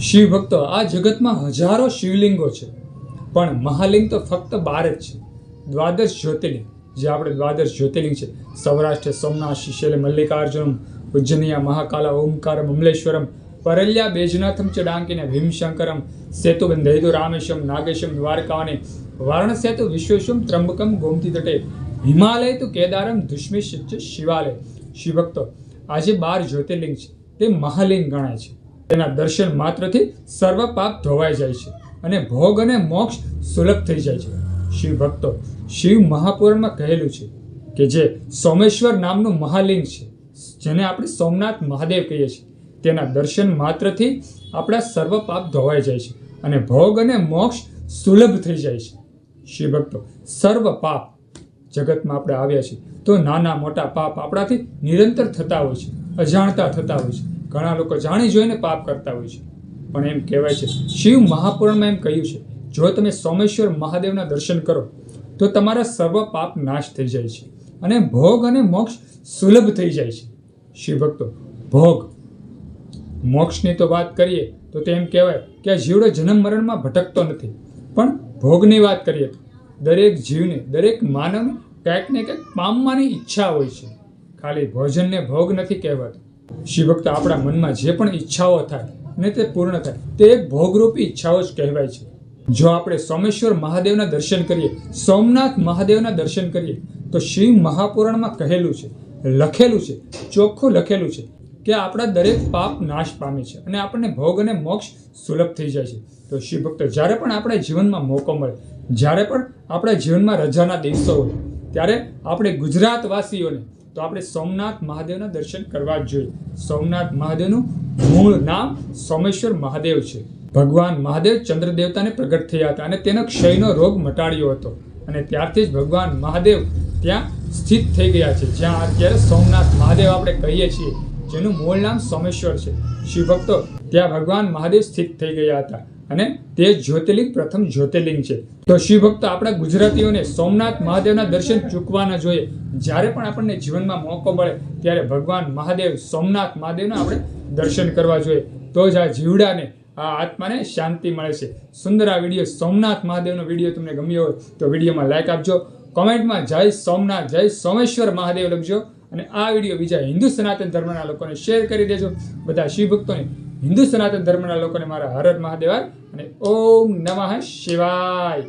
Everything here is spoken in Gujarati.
શિવ ભક્તો આ જગતમાં હજારો શિવલિંગો છે. પણ મહાલિંગ તો ફક્ત બાર જ છે. દ્વાદશ જ્યોતિર્લિંગ, જે આપણે દ્વાદશ જ્યોતિર્લિંગ છે. સૌરાષ્ટ્ર, સોમનાથ શિશેલ મલ્લિકાર્જુનમ ઉજ્જનિયા મહાકાલા, ઓમકારમ, અમલેશ્વરમ, પરલ્યા, બેજનાથમ ચ ડાંકીને ભીમશંકરમ દૈદુ રામેશમ નાગેશમ દ્વારકાને વારાણસ્યા તો વિશ્વેશમ ત્રંબકમ ગોમતી તટે, હિમાલય તો કેદારમ ચ શિવાલય. શિવભક્તો, આજે બાર જ્યોતિર્લિંગ છે. તે મહાલિંગ ગણાય છે. તેના દર્શન માત્રથી સર્વ પાપ ધોવાઈ જાય છે અને ભોગ અને મોક્ષ સુલભ થઈ જાય છે. શિવ ભક્તો શિવ મહાપુરાણમાં કહેલું છે કે જે સોમેશ્વર નામનું મહાલિંગ છે, જેને આપણે સોમનાથ મહાદેવ કહીએ છીએ, તેના દર્શન માત્રથી આપણા સર્વ પાપ ધોવાઈ જાય છે અને ભોગ અને મોક્ષ સુલભ થઈ જાય છે. શિવ ભક્તો સર્વ પાપ જગતમાં આપણે આવ્યા છીએ તો નાના મોટા પાપ આપણાથી નિરંતર થતા હોય છે, અજાણતા થતા હોય છે. ઘણા લોકો જાણી જોઈને પાપ કરતા હોય છે. પણ એમ કહેવાય છે, શિવ મહાપુરાણમાં એમ કહ્યું છે, જો તમે સોમેશ્વર મહાદેવના દર્શન કરો, તો તમારા સર્વ પાપ નાશ થઈ જાય છે અને ભોગ અને મોક્ષ સુલભ થઈ જાય છે. શિવ ભક્તો, ભોગ, મોક્ષની તો વાત કરીએ, તો તે એમ કહેવાય કે આ જીવડો જન્મ મરણમાં ભટકતો નથી. પણ ભોગની વાત કરીએ તો, દરેક જીવને, દરેક માનવને કંઈક ને કંઈક પામવાની ઈચ્છા હોય છે. ખાલી ભોજનને ભોગ નથી કહેવાતું. શિવભક્ત આપણા મનમાં જે પણ ઈચ્છાઓ થાય, ને તે પૂર્ણ થાય, તે એક ભોગરૂપી ઈચ્છાઓ જ કહેવાય છે. જો આપણે સોમેશ્વર મહાદેવના દર્શન કરીએ, સોમનાથ મહાદેવના દર્શન કરીએ, તો શિવ મહાપુરાણમાં કહેલું છે, લખેલું છે, ચોખ્ખું લખેલું છે કે આપણા દરેક પાપ નાશ પામે છે અને આપણને ભોગ અને મોક્ષ સુલભ થઈ જાય છે. તો શિવ ભક્ત જ્યારે પણ આપણા જીવનમાં મોકો મળે, જ્યારે પણ આપણા જીવનમાં રજાના દિવસો હોય, ત્યારે આપણે ગુજરાતવાસીઓને તો આપણે સોમનાથ મહાદેવના દર્શન કરવા જ જોઈએ. સોમનાથ મહાદેવનું મૂળ નામ સોમેશ્વર મહાદેવ છે. ભગવાન મહાદેવ ચંદ્ર દેવતાને પ્રગટ થયા હતા અને તેનો ક્ષયનો રોગ મટાડ્યો હતો. અને ત્યારથી જ ભગવાન મહાદેવ ત્યાં સ્થિત થઈ ગયા છે. જ્યાં અત્યારે સોમનાથ મહાદેવ આપણે કહીએ છીએ, જેનું મૂળ નામ સોમેશ્વર છે. શિવભક્તો, ત્યાં ભગવાન મહાદેવ સ્થિત થઈ ગયા હતા. અને તે જ્યોતિર્લિંગ પ્રથમ જ્યોતિર્લિંગ છે. તો શિવ ભક્ત આપણા ગુજરાતીઓને સોમનાથ મહાદેવના દર્શન ચૂકવા ન જોઈએ. જ્યારે પણ આપણને જીવનમાં મોકો મળે, ત્યારે ભગવાન મહાદેવ સોમનાથ મહાદેવના આપણે દર્શન કરવા જોઈએ. તો જ આ જીવડાને, આ આત્માને શાંતિ મળે છે. સુંદર આ વીડિયો સોમનાથ મહાદેવનો વીડિયો તમને ગમ્યો હોય, તો વિડીયોમાં લાઇક આપજો. કોમેન્ટમાં જય સોમનાથ, જય સોમેશ્વર મહાદેવ લખજો. અને આ વીડિયો બીજા હિન્દુ સનાતન ધર્મના લોકોને શેર કરી દેજો. બધા શિવ ભક્તોને હિન્દુ સનાતન ધર્મના લોકોને મારા હરદ મહાદેવાય મહાદેવ અને ઓમ નમઃ શિવાય.